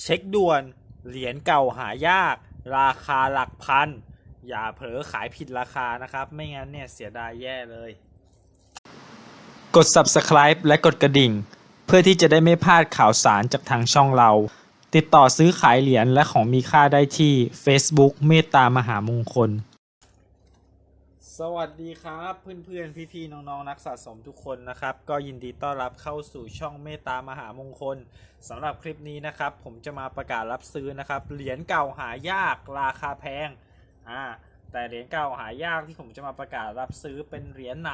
เช็คด่วน เหรียญเก่าหายาก ราคาหลักพัน อย่าเผลอขายผิดราคานะครับ ไม่งั้นเนี่ยเสียดายแย่เลย กด subscribe และกดกระดิ่ง เพื่อที่จะได้ไม่พลาดข่าวสารจากทางช่องเรา ติดต่อซื้อขายเหรียญและของมีค่าได้ที่ Facebook เมตตามหามงคล สวัสดีครับเพื่อนๆ พี่ๆ น้องๆ นักสะสมทุกคนนะครับ ก็ยินดีต้อนรับเข้าสู่ช่องเมตตามหามงคลสำหรับคลิปนี้นะครับ ผมจะมาประกาศรับซื้อนะครับ เหรียญเก่าหายากราคาแพงอ่าแต่เหรียญเก่าหายากที่ผมจะมาประกาศรับซื้อเป็นเหรียญไหน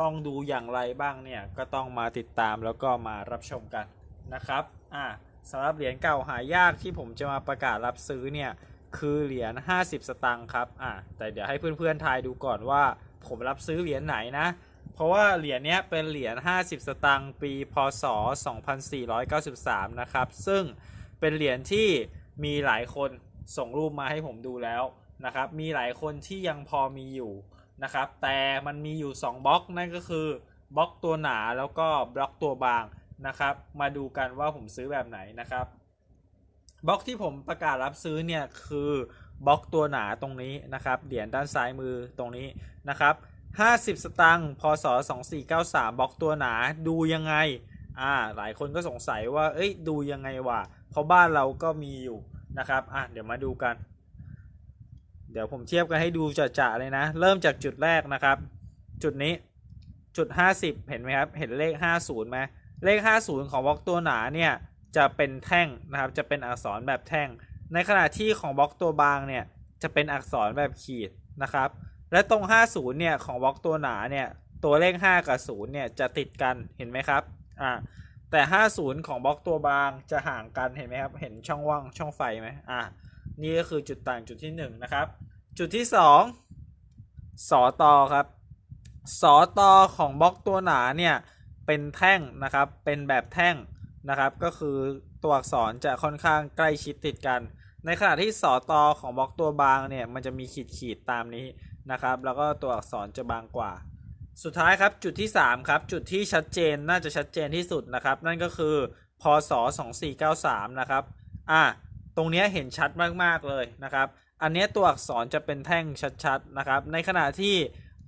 ต้องดูอย่างไรบ้างเนี่ยก็ต้องมาติดตามแล้วก็มารับชมกันนะครับอ่าสำหรับเหรียญเก่าหายากที่ผมจะมาประกาศรับซื้อเนี่ย คือเหรียญ50 สตางค์ครับอ่าแต่เดี๋ยวให้เพื่อนๆทายดูก่อนว่า ผมรับซื้อเหรียญไหนนะ เพราะว่าเหรียญเนี้ยเป็นเหรียญ50 สตางค์ปี พศ 2493 นะครับ ซึ่งเป็นเหรียญที่มีหลายคนส่งรูปมาให้ผมดูแล้วนะครับ มีหลายคนที่ยังพอมีอยู่นะครับ แต่มันมีอยู่ 2บล็อกนั่นก็คือบล็อกตัวหนาแล้วก็บล็อกตัวบางนะครับ มาดูกันว่าผมซื้อแบบไหนนะครับ บล็อกที่ผมประกาศรับซื้อเนี่ยคือบล็อกตัวหนาตรงนี้นะครับเหรียญด้านซ้ายมือตรงนี้นะครับ50 สตังค์พศ 2493บล็อกตัวหนาดูยังไงอ่าหลายคนก็สงสัยว่าเอ้ยดูยังไงวะเพราะบ้านเราก็มีอยู่นะครับอะเดี๋ยวมาดูกัน เดี๋ยวผมเทียบกันให้ดูจะๆเลยนะ เริ่มจากจุดแรกนะครับ จุดนี้จุด 50 เห็นไหมครับ เห็นเลข 50ไหมเลข 50 ของบล็อกตัวหนาเนี่ย จะเป็นแท่งนะครับ จะเป็นอักษรแบบแท่ง ในขณะที่ของบล็อกตัวบางเนี่ยจะเป็นอักษรแบบขีดนะครับ และตรง 50 เนี่ยของบล็อกตัวหนาเนี่ยตัวเลข 5 กับ 0 เนี่ยจะติดกันเห็นไหมครับอ่าแต่ 50 ของบล็อกตัวบางจะห่างกันเห็นไหมครับ เห็นช่องว่างช่องไฟไหมอ่านี่ก็คือจุดต่างจุดที่ 1 นะครับ จุดที่ 2 สอตอครับสอตอของบล็อกตัวหนาเนี่ยเป็นแท่งนะครับ เป็นแบบแท่ง นะครับ ก็คือตัวอักษรจะค่อนข้างใกล้ชิดติดกัน ในขณะที่สอตอของบล็อกตัวบางเนี่ยมันจะมีขีดขีดตามนี้นะครับ แล้วก็ตัวอักษรจะบางกว่า สุดท้ายครับจุดที่ 3 ครับ จุดที่ชัดเจนน่าจะชัดเจนที่สุดนะครับ นั่นก็คือพศ2493 นะครับอะตรงเนี้ยเห็นชัดมากๆเลยนะครับ อันเนี้ยตัวอักษรจะเป็นแท่งชัดๆนะครับ ในขณะที่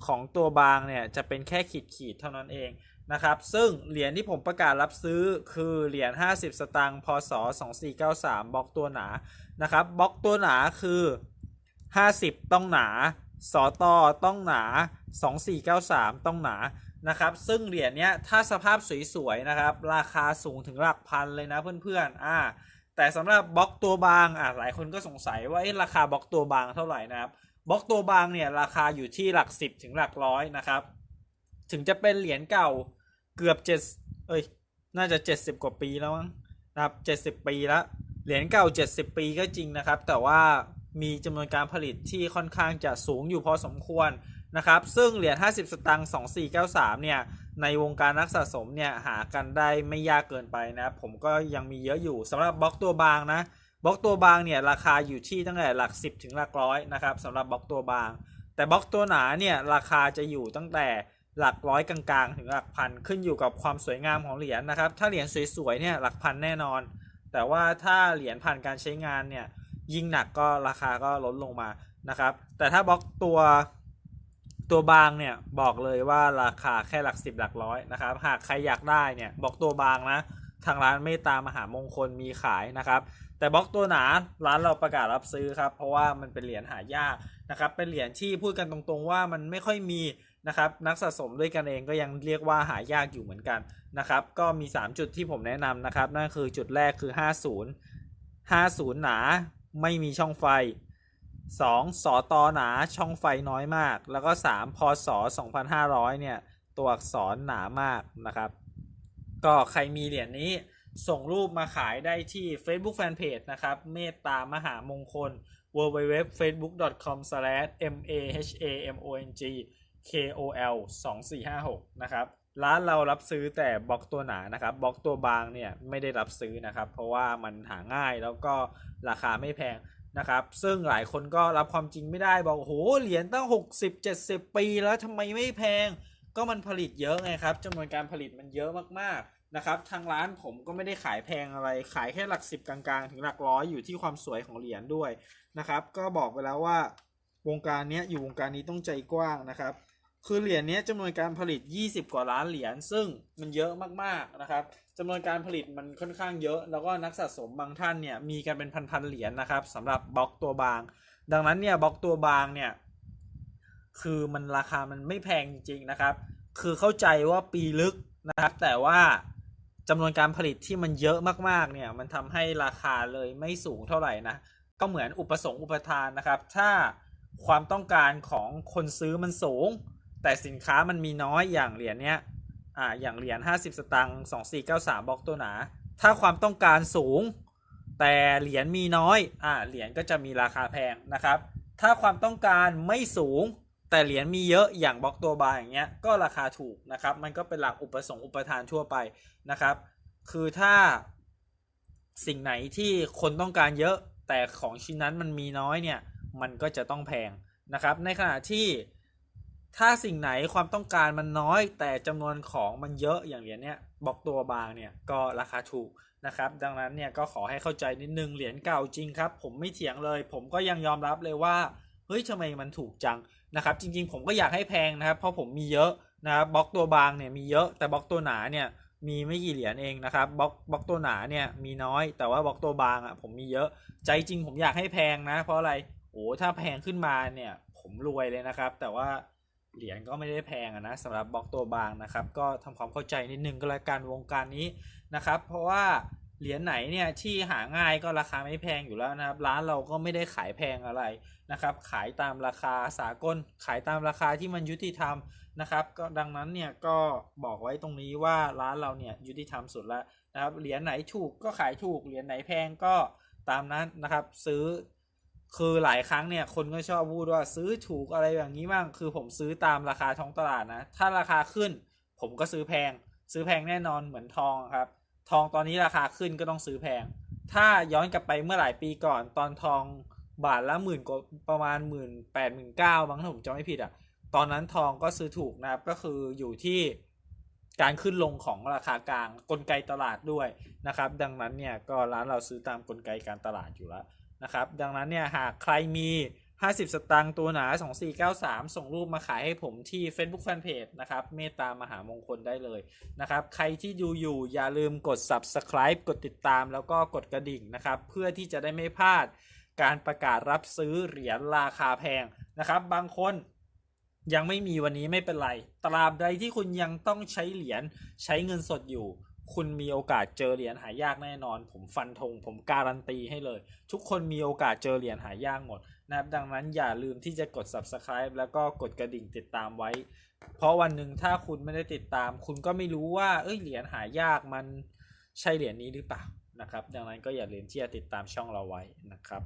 ของตัวบางเนี่ยจะเป็นแค่ขีดๆเท่านั้นเอง นะครับ ซึ่งเหรียญที่ผมประกาศรับซื้อคือเหรียญ 50 สตางค์ พศ 2493 บล็อกตัวหนา นะครับ บล็อกตัวหนาคือ 50 ต้องหนา สอตอต้องหนา 2493 ต้องหนา นะครับ ซึ่งเหรียญเนี้ยถ้าสภาพสวยๆ นะครับ ราคาสูงถึงหลักพันเลยนะเพื่อนๆ อ่า แต่สำหรับบล็อกตัวบาง อ่าหลายคนก็สงสัยว่าเอ๊ะราคาบล็อกตัวบางเท่าไหร่นะครับ บล็อกตัวบางเนี่ยราคาอยู่ที่หลักสิบถึงหลักร้อยนะครับ ถึงจะเป็นเหรียญเก่า เกือบเจ็ดเอ้ย น่าจะเจ็ดสิบกว่าปีแล้วนะครับเจ็ดสิบปีแล้วเหรียญเก่า70ปีก็จริงนะครับ แต่ว่ามีจำนวนการผลิตที่ค่อนข้างจะสูงอยู่พอสมควรนะครับ ซึ่งเหรียญ50 สตางค์2493 เนี่ย ในวงการนักสะสมเนี่ย หากันได้ไม่ยากเกินไปนะครับผมก็ยังมีเยอะอยู่สำหรับบล็อกตัวบางนะ บล็อกตัวบางเนี่ย ราคาอยู่ที่ตั้งแต่หลัก 10 ถึงหลักร้อยนะครับสำหรับบล็อกตัวบาง แต่บล็อกตัวหนาเนี่ย ราคาจะอยู่ตั้งแต่ หลักร้อยกลางๆ ถึงหลักพันขึ้นอยู่กับความสวยงามของเหรียญนะครับ ถ้าเหรียญสวยๆเนี่ยหลักพันแน่นอน แต่ว่าถ้าเหรียญผ่านการใช้งานเนี่ยยิ่งหนักก็ราคาก็ลดลงมานะครับ แต่ถ้าบล็อกตัวตัวบางเนี่ยบอกเลยว่าราคาแค่หลักสิบหลักร้อยนะครับ หากใครอยากได้เนี่ยบล็อกตัวบางนะทางร้านเมตตามหามงคลมีขายนะครับ แต่บล็อกตัวหนาร้านเราประกาศรับซื้อครับ เพราะว่ามันเป็นเหรียญหายากนะครับ เป็นเหรียญที่พูดกันตรงๆว่ามันไม่ค่อยมี นะครับนักสะสมด้วยกันเองก็ยังเรียกว่าหายากอยู่เหมือนกันนะครับก็มี 3 จุดที่ผมแนะนำนะครับนั่นคือจุดแรกคือ 50 50 หนาไม่มีช่องไฟ 2. สอตอหนาช่องไฟน้อยมาก แล้วก็ 3. พศ2500 เนี่ย ตัวอักษรหนามากนะครับ ก็ใครมีเหรียญนี้ส่งรูปมาขายได้ที่ Facebook Fanpage นะครับ เมตตามหามงคล www.facebook.com/mahamong KOL 2456นะครับร้านเรารับซื้อแต่บล็อกตัวหนานะครับบล็อกตัวบางเนี่ยไม่ได้รับซื้อนะครับ เพราะว่ามันหาง่ายแล้วก็ราคาไม่แพงนะครับ ซึ่งหลายคนก็รับความจริงไม่ได้บอกโอ้โหเหรียญตั้ง 60 70 ปีแล้วทำไมไม่แพง ก็มันผลิตเยอะไงครับจำนวนการผลิตมันเยอะมากๆนะครับทางร้านผมก็ไม่ได้ขายแพงอะไรขายแค่หลักสิบกลางๆ ถึงหลักร้อยอยู่ที่ความสวยของเหรียญด้วยนะครับ ก็บอกไปแล้วว่า วงการนี้อยู่วงการนี้ต้องใจกว้างนะครับ คือเหรียญนี้จำนวนการผลิต 20 กว่าล้านเหรียญซึ่งมันเยอะมากๆนะครับจำนวนการผลิตมันค่อนข้างเยอะ แล้วก็นักสะสมบางท่านเนี่ยมีกันเป็นพันๆเหรียญนะครับสำหรับบล็อกตัวบาง ดังนั้นเนี่ยบล็อกตัวบางเนี่ยคือมันราคามันไม่แพงจริงๆนะครับ คือเข้าใจว่าปีลึกนะครับ แต่ว่าจำนวนการผลิตที่มันเยอะมากๆเนี่ยมันทำให้ราคาเลยไม่สูงเท่าไหร่นะก็เหมือนอุปสงค์อุปทานนะครับ ถ้า ความต้องการของคนซื้อมันสูง แต่สินค้ามันมีน้อยอย่างเหรียญเนี้ยอ่าอย่างเหรียญ50 สตางค์2493บล็อกตัวหนา ถ้าความต้องการสูง แต่เหรียญมีน้อยอ่าเหรียญก็จะมีราคาแพงนะครับ ถ้าความต้องการไม่สูง แต่เหรียญมีเยอะอย่างบล็อกตัวบางอย่างเงี้ยก็ราคาถูกนะครับ มันก็เป็นหลักอุปสงค์อุปทานทั่วไปนะครับ คือถ้าสิ่งไหนที่คนต้องการเยอะแต่ของชิ้นนั้นมันมีน้อยเนี่ย มันก็จะต้องแพงนะครับ ในขณะที่ถ้าสิ่งไหนความต้องการมันน้อยแต่จำนวนของมันเยอะอย่างเหรียญเนี้ยบล็อกตัวบางเนี่ยก็ราคาถูกนะครับ ดังนั้นเนี่ยก็ขอให้เข้าใจนิดนึงเหรียญเก่าจริงครับ ผมไม่เถียงเลย ผมก็ยังยอมรับเลยว่าเฮ้ยทำไมมันถูกจังนะครับ จริง ๆ ผมก็อยากให้แพงนะครับ เพราะผมมีเยอะนะครับบล็อกตัวบางเนี่ยมีเยอะแต่บล็อกตัวหนาเนี่ยมีไม่กี่เหรียญเองนะครับบล็อกบล็อกตัวหนาเนี่ยมีน้อย แต่ว่าบล็อกตัวบางอะผมมีเยอะใจจริงผมอยากให้แพงนะ เพราะอะไร อ้ถ้าแพงขึ้นมาเนี่ยผมรวยเลยนะครับ แต่ว่าเหรียญก็ไม่ได้แพงนะสำหรับบล็อกตัวบางนะครับ ก็ทำความเข้าใจนิดนึงก็แล้วกันวงการนี้นะครับ เพราะว่าเหรียญไหนเนี่ยที่หาง่ายก็ราคาไม่แพงอยู่แล้วนะครับ ร้านเราก็ไม่ได้ขายแพงอะไรนะครับ ขายตามราคาสากลขายตามราคาที่มันยุติธรรมนะครับ ก็ดังนั้นเนี่ยก็บอกไว้ตรงนี้ว่าร้านเราเนี่ยยุติธรรมสุดแล้วนะครับเหรียญไหนถูกก็ขายถูกเหรียญไหนแพงก็ตามนั้นนะครับ ซื้อ คือหลายครั้งเนี่ยคนก็ชอบพูดว่าซื้อถูกอะไรอย่างนี้บ้างคือผมซื้อตามราคาท้องตลาดนะ ถ้าราคาขึ้น ผมก็ซื้อแพง ซื้อแพงแน่นอนเหมือนทองครับ ทองตอนนี้ราคาขึ้นก็ต้องซื้อแพง ถ้าย้อนกลับไปเมื่อหลายปีก่อนตอนทองบาทละหมื่นกว่าประมาณหมื่นแปดหมื่นเก้าบางถ้าผมจำไม่ผิดอะ ตอนนั้นทองก็ซื้อถูกนะครับก็คืออยู่ที่การขึ้นลงของราคากลางกลไกตลาดด้วยนะครับ ดังนั้นเนี่ยก็ร้านเราซื้อตามกลไกการตลาดอยู่แล้ว นะครับ ดังนั้นเนี่ยหากใครมี 50 สตางค์ตัวหนา 2493 ส่งรูปมาขายให้ผมที่ Facebook Fanpage นะครับ เมตตามหามงคลได้เลยนะครับ ใครที่ดูอยู่อย่าลืมกด Subscribe กดติดตามแล้วก็กดกระดิ่งนะครับ เพื่อที่จะได้ไม่พลาดการประกาศรับซื้อเหรียญราคาแพงนะครับ บางคนยังไม่มีวันนี้ไม่เป็นไร ตราบใดที่คุณยังต้องใช้เหรียญใช้เงินสดอยู่ คุณมีโอกาสเจอเหรียญหายากแน่นอน ผมฟันธงผมการันตีให้เลย ทุกคนมีโอกาสเจอเหรียญหายากหมดนะครับดังนั้นอย่าลืมที่จะกด subscribe แล้วก็กดกระดิ่งติดตามไว้ เพราะวันหนึ่งถ้าคุณไม่ได้ติดตาม คุณก็ไม่รู้ว่าเอ้ยเหรียญหายากมันใช่เหรียญนี้หรือเปล่านะครับ ดังนั้นก็อย่าลืมที่จะติดตามช่องเราไว้นะครับ